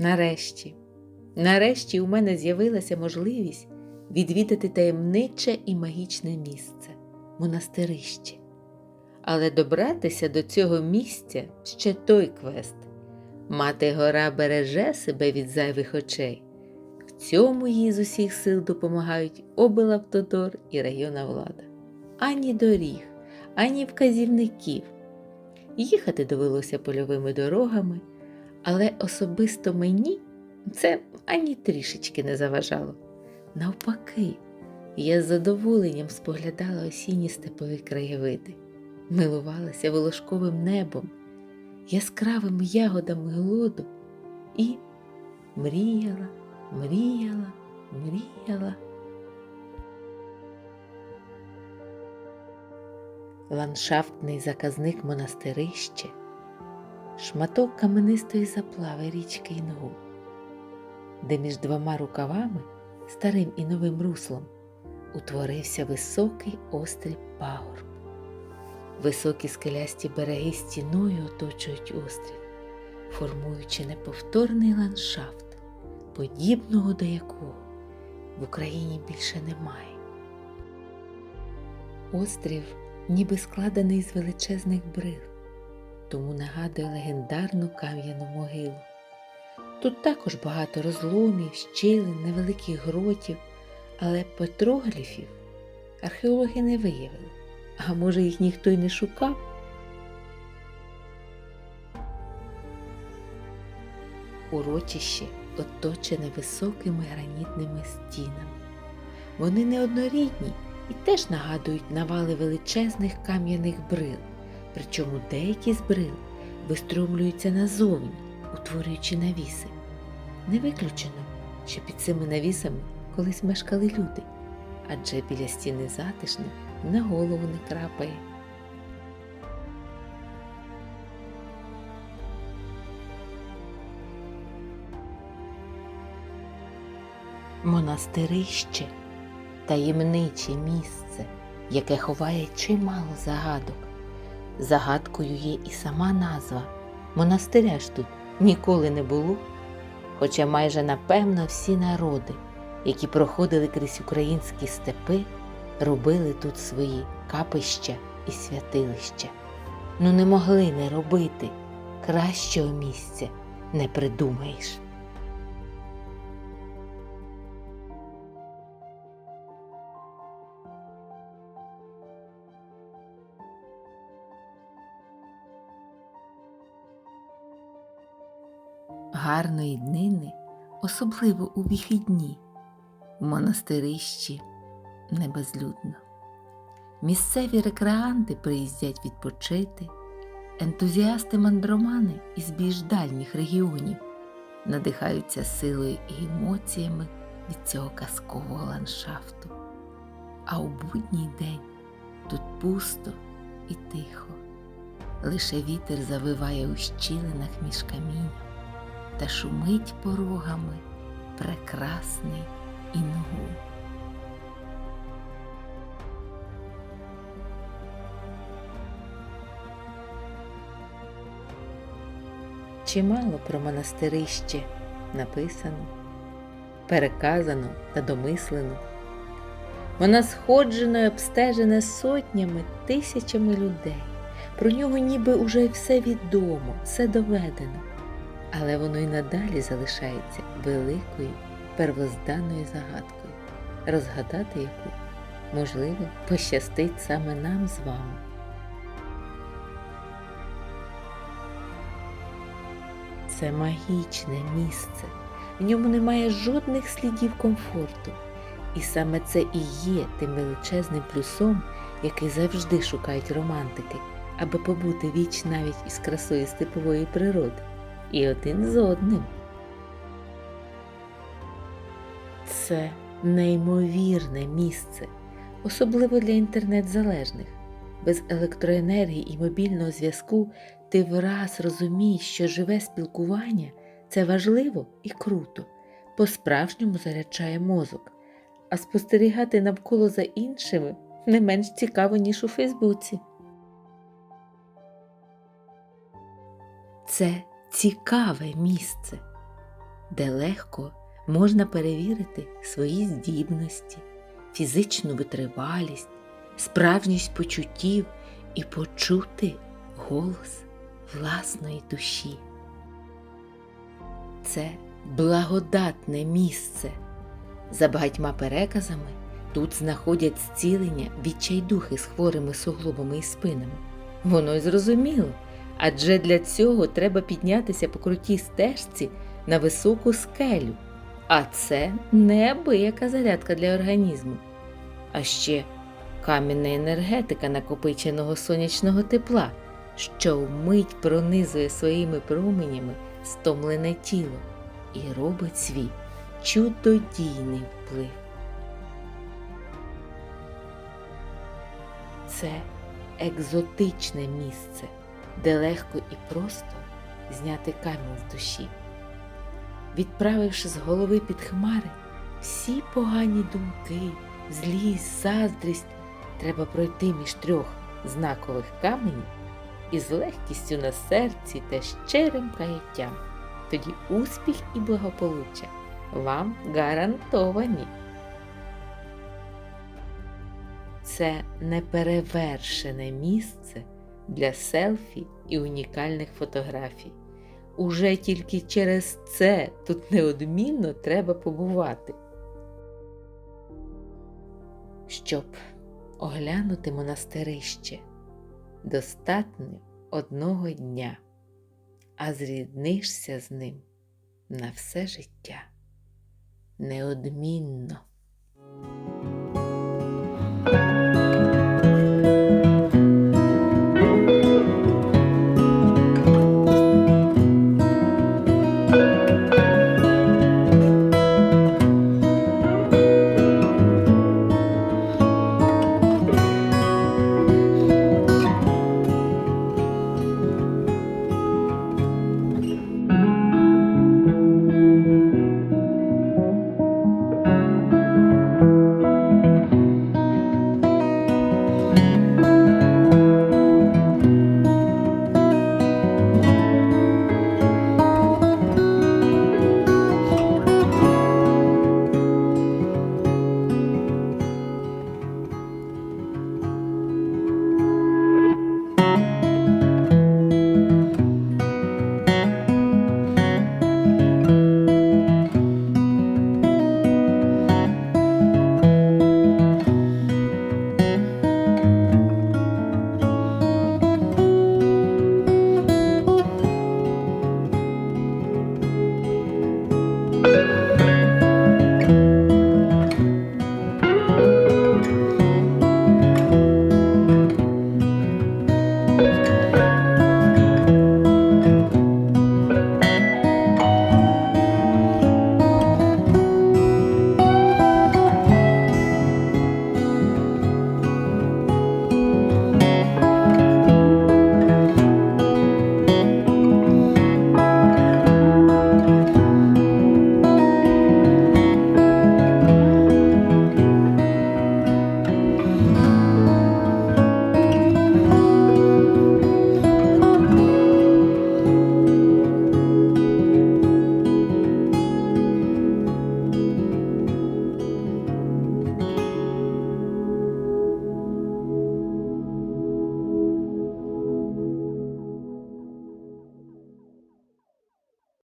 Нарешті, нарешті у мене з'явилася можливість відвідати таємниче і магічне місце монастирище. Але добратися до цього місця ще той квест. Мати гора береже себе від зайвих очей. В цьому їй з усіх сил допомагають облавтодор і районна влада. Ані доріг, ані вказівників. Їхати довелося польовими дорогами, але особисто мені це ані трішечки не заважало. Навпаки, я з задоволенням споглядала осінні степові краєвиди, милувалася волошковим небом, яскравими ягодами глоду і мріяла, мріяла, мріяла. Ландшафтний заказник монастирище, шматок каменистої заплави річки Інгу, де між двома рукавами, старим і новим руслом, утворився високий острів пагорб. Високі скелясті береги стіною оточують острів, формуючи неповторний ландшафт, подібного до якого в Україні більше немає. Острів ніби складений з величезних брил, тому нагадує легендарну кам'яну могилу. Тут також багато розломів, щілин, невеликих гротів, але петрогліфів археологи не виявили, а може їх ніхто й не шукав. Урочище оточене високими гранітними стінами. Вони неоднорідні і теж нагадують навали величезних кам'яних брил, причому деякі з брил виструмлюються назовні, утворюючи навіси. Не виключено, що під цими навісами колись мешкали люди, адже біля стіни затишно на голову не крапає. Монастирище таємниче місце, яке ховає чимало загадок. Загадкою є і сама назва. Монастиря ж тут ніколи не було, хоча майже напевно всі народи, які проходили крізь українські степи, робили тут свої капища і святилища. Ну не могли не робити кращого місця не придумаєш. Гарної днини, особливо у вихідні, в монастирищі небезлюдно. Місцеві рекреанти приїздять відпочити, ентузіасти-мандромани із більш дальніх регіонів надихаються силою і емоціями від цього казкового ландшафту. А у будній день тут пусто і тихо, лише вітер завиває у щілинах між камінь та шумить порогами прекрасний інгу. Чимало про монастирище написано, переказано та домислено. Вона сходжено і обстежене сотнями, тисячами людей. Про нього ніби уже все відомо, все доведено але воно й надалі залишається великою первозданною загадкою, розгадати яку, можливо, пощастить саме нам з вами. Це магічне місце, в ньому немає жодних слідів комфорту. І саме це і є тим величезним плюсом, який завжди шукають романтики, аби побути віч навіть із красою степової природи і один з одним. Це неймовірне місце, особливо для інтернет-залежних. Без електроенергії і мобільного зв'язку ти враз розумієш, що живе спілкування це важливо і круто, по-справжньому заряджає мозок, а спостерігати навколо за іншими не менш цікаво, ніж у Фейсбуці. Це цікаве місце. де легко можна перевірити свої здібності, фізичну витривалість, справжність почуттів і почути голос власної душі. Це благодатне місце. За багатьма переказами тут знаходять зцілення відчайдухи з хворими суглобами і спинами. Воно й зрозуміло, адже для цього треба піднятися по крутій стежці на високу скелю, а це неабияка зарядка для організму. А ще камінна енергетика накопиченого сонячного тепла, що вмить пронизує своїми променями стомлене тіло і робить свій чудодійний вплив. Це екзотичне місце, де легко і просто зняти камінь з душі. Відправивши з голови під хмари всі погані думки, злість, заздрість, треба пройти між трьох знакових каменів із легкістю на серці та щирим каяттям. Тоді успіх і благополуччя вам гарантовані. Це неперевершене місце для селфі і унікальних фотографій. Уже тільки через це тут неодмінно треба побувати. Щоб оглянути монастирище, достатньо одного дня, а зріднишся з ним на все життя неодмінно.